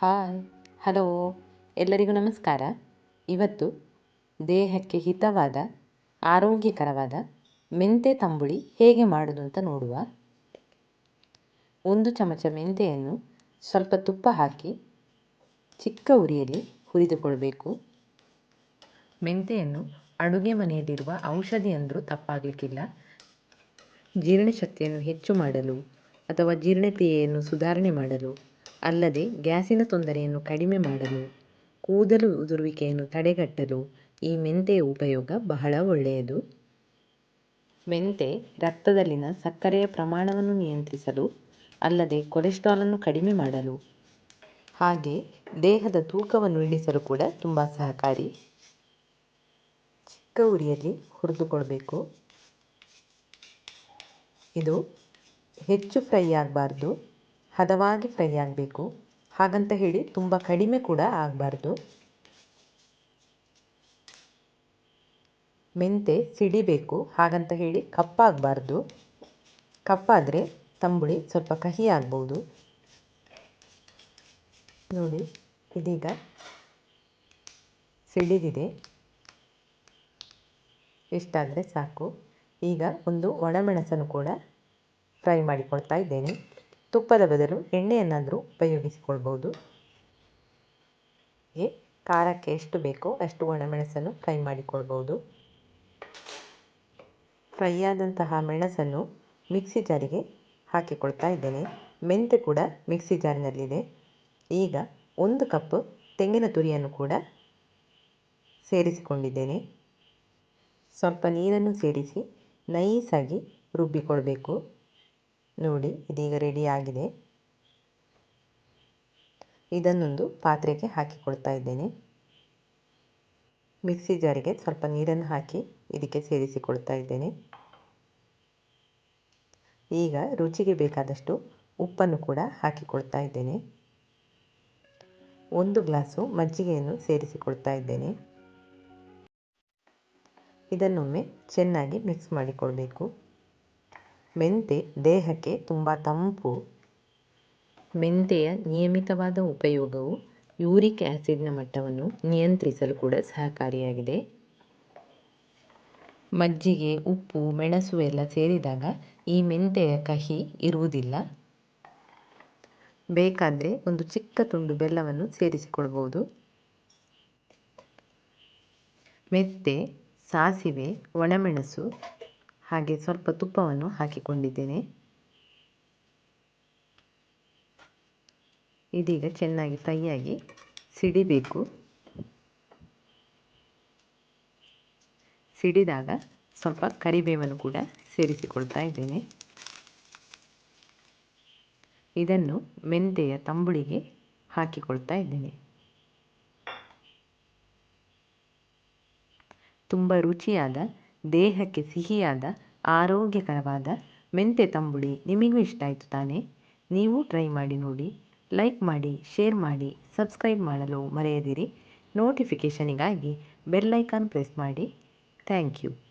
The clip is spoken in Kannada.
Hi, hello. ಎಲ್ಲರಿಗೂ ನಮಸ್ಕಾರ. ಇವತ್ತು ದೇಹಕ್ಕೆ ಹಿತವಾದ, ಆರೋಗ್ಯಕರವಾದ ಮೆಂತೆ ತಂಬುಳಿ ಹೇಗೆ ಮಾಡೋದು ಅಂತ ನೋಡುವ. ಒಂದು ಚಮಚ ಮೆಂತೆಯನ್ನು ಸ್ವಲ್ಪ ತುಪ್ಪ ಹಾಕಿ ಚಿಕ್ಕ ಉರಿಯಲ್ಲಿ ಹುರಿದುಕೊಳ್ಬೇಕು. ಮೆಂತೆಯನ್ನು ಅಡುಗೆ ಮನೆಯಲ್ಲಿರುವ ಔಷಧಿ ಅಂದರೂ ತಪ್ಪಾಗಲಿಕ್ಕಿಲ್ಲ. ಜೀರ್ಣಶಕ್ತಿಯನ್ನು ಹೆಚ್ಚು ಮಾಡಲು ಅಥವಾ ಜೀರ್ಣಕ್ರಿಯೆಯನ್ನು ಸುಧಾರಣೆ ಮಾಡಲು ಅಲ್ಲದೆ ಗ್ಯಾಸಿನ ತೊಂದರೆಯನ್ನು ಕಡಿಮೆ ಮಾಡಲು, ಕೂದಲು ಉದುರುವಿಕೆಯನ್ನು ತಡೆಗಟ್ಟಲು ಈ ಮೆಂತೆಯ ಉಪಯೋಗ ಬಹಳ ಒಳ್ಳೆಯದು. ಮೆಂತೆ ರಕ್ತದಲ್ಲಿನ ಸಕ್ಕರೆಯ ಪ್ರಮಾಣವನ್ನು ನಿಯಂತ್ರಿಸಲು, ಅಲ್ಲದೆ ಕೊಲೆಸ್ಟ್ರಾಲನ್ನು ಕಡಿಮೆ ಮಾಡಲು. ಹಾಗೆ ದೇಹದ ತೂಕವನ್ನು ಇಳಿಸಲು ಕೂಡ ತುಂಬ ಸಹಕಾರಿ. ಚಿಕ್ಕ ಉರಿಯಲ್ಲಿ ಹುರಿದುಕೊಳ್ಬೇಕು. ಇದು ಹೆಚ್ಚು ಫ್ರೈ ಆಗಬಾರ್ದು. ಹದವಾಗಿ ಫ್ರೈ ಆಗಬೇಕು. ಹಾಗಂತ ಹೇಳಿ ತುಂಬ ಕಡಿಮೆ ಕೂಡ ಆಗಬಾರ್ದು. ಮೆಂತೆ ಸಿಡಿಬೇಕು. ಹಾಗಂತ ಹೇಳಿ ಕಪ್ಪಾಗಬಾರ್ದು ಕಪ್ಪಾದರೆ ತಂಬುಳಿ ಸ್ವಲ್ಪ ಕಹಿ ಆಗ್ಬೋದು. ನೋಡಿ, ಇದೀಗ ಸಿಡಿದಿದೆ. ಇಷ್ಟಾದರೆ ಸಾಕು. ಈಗ ಒಂದು ಒಣಮೆಣಸನ್ನು ಕೂಡ ಫ್ರೈ ಮಾಡಿಕೊಳ್ತಾ ಇದ್ದೇನೆ. ತುಪ್ಪದ ಬದಲು ಎಣ್ಣೆಯನ್ನಾದರೂ ಉಪಯೋಗಿಸಿಕೊಳ್ಬೋದು. ಖಾರಕ್ಕೆ ಎಷ್ಟು ಬೇಕೋ ಅಷ್ಟು ಒಣಮೆಣಸನ್ನು ಫ್ರೈ ಮಾಡಿಕೊಳ್ಬೋದು. ಫ್ರೈ ಆದಂತಹ ಮೆಣಸನ್ನು ಮಿಕ್ಸಿ ಜಾರಿಗೆ ಹಾಕಿಕೊಳ್ತಾ ಇದ್ದೇನೆ. ಮೆಂತೆ ಕೂಡ ಮಿಕ್ಸಿ ಜಾರಿನಲ್ಲಿದೆ. ಈಗ ಒಂದು ಕಪ್ ತೆಂಗಿನ ತುರಿಯನ್ನು ಕೂಡ ಸೇರಿಸಿಕೊಂಡಿದ್ದೇನೆ. ಸ್ವಲ್ಪ ನೀರನ್ನು ಸೇರಿಸಿ ನೈಸಾಗಿ ರುಬ್ಬಿಕೊಳ್ಬೇಕು. ನೋಡಿ, ಇದೀಗ ರೆಡಿ ಆಗಿದೆ. ಇದನ್ನೊಂದು ಪಾತ್ರೆಗೆ ಹಾಕಿಕೊಳ್ತಾ ಇದ್ದೇನೆ. ಮಿಕ್ಸಿ ಜಾರಿಗೆ ಸ್ವಲ್ಪ ನೀರನ್ನು ಹಾಕಿ ಇದಕ್ಕೆ ಸೇರಿಸಿಕೊಳ್ತಾ ಇದ್ದೇನೆ. ಈಗ ರುಚಿಗೆ ಬೇಕಾದಷ್ಟು ಉಪ್ಪನ್ನು ಕೂಡ ಹಾಕಿಕೊಳ್ತಾ ಇದ್ದೇನೆ. ಒಂದು ಗ್ಲಾಸು ಮಜ್ಜಿಗೆಯನ್ನು ಸೇರಿಸಿಕೊಳ್ತಾ ಇದ್ದೇನೆ. ಇದನ್ನೊಮ್ಮೆ ಚೆನ್ನಾಗಿ ಮಿಕ್ಸ್ ಮಾಡಿಕೊಳ್ಬೇಕು. ಮೆಂತೆ ದೇಹಕ್ಕೆ ತುಂಬಾ ತಂಪು. ಮೆಂತೆಯ ನಿಯಮಿತವಾದ ಉಪಯೋಗವು ಯೂರಿಕ್ ಆ್ಯಸಿಡ್ನ ಮಟ್ಟವನ್ನು ನಿಯಂತ್ರಿಸಲು ಕೂಡ ಸಹಕಾರಿಯಾಗಿದೆ. ಮಜ್ಜಿಗೆ, ಉಪ್ಪು, ಮೆಣಸು ಎಲ್ಲ ಸೇರಿದಾಗ ಈ ಮೆಂತೆಯ ಕಹಿ ಇರುವುದಿಲ್ಲ. ಬೇಕಾದರೆ ಒಂದು ಚಿಕ್ಕ ತುಂಡು ಬೆಲ್ಲವನ್ನು ಸೇರಿಸಿಕೊಳ್ಬೋದು ಮೆಂತೆ, ಸಾಸಿವೆ, ಒಣಮೆಣಸು ಹಾಗೆ ಸ್ವಲ್ಪ ತುಪ್ಪವನ್ನು ಹಾಕಿಕೊಂಡಿದ್ದೇನೆ. ಇದೀಗ ಚೆನ್ನಾಗಿ ಫ್ರೈಯಾಗಿ ಸಿಡಿಬೇಕು. ಸಿಡಿದಾಗ ಸ್ವಲ್ಪ ಕರಿಬೇವನ್ನು ಕೂಡ ಸೇರಿಸಿಕೊಳ್ತಾ ಇದ್ದೇನೆ. ಇದನ್ನು ಮೆಂತೆಯ ತಂಬುಳಿಗೆ ಹಾಕಿಕೊಳ್ತಾ ಇದ್ದೇನೆ. ತುಂಬ ರುಚಿಯಾದ ದೇಹಕ್ಕೆ ಸಿಹಿಯಾದ, ಆರೋಗ್ಯಕರವಾದ ಮೆಂತೆ ತಂಬುಳಿ ನಿಮಗೂ ಇಷ್ಟ ಆಯಿತು ತಾನೇ? ನೀವು ಟ್ರೈ ಮಾಡಿ ನೋಡಿ, ಲೈಕ್ ಮಾಡಿ, ಶೇರ್ ಮಾಡಿ, ಸಬ್ಸ್ಕ್ರೈಬ್ ಮಾಡಲು ಮರೆಯದಿರಿ. ನೋಟಿಫಿಕೇಷನಿಗಾಗಿ ಬೆಲ್ ಪ್ರೆಸ್ ಮಾಡಿ. Thank you.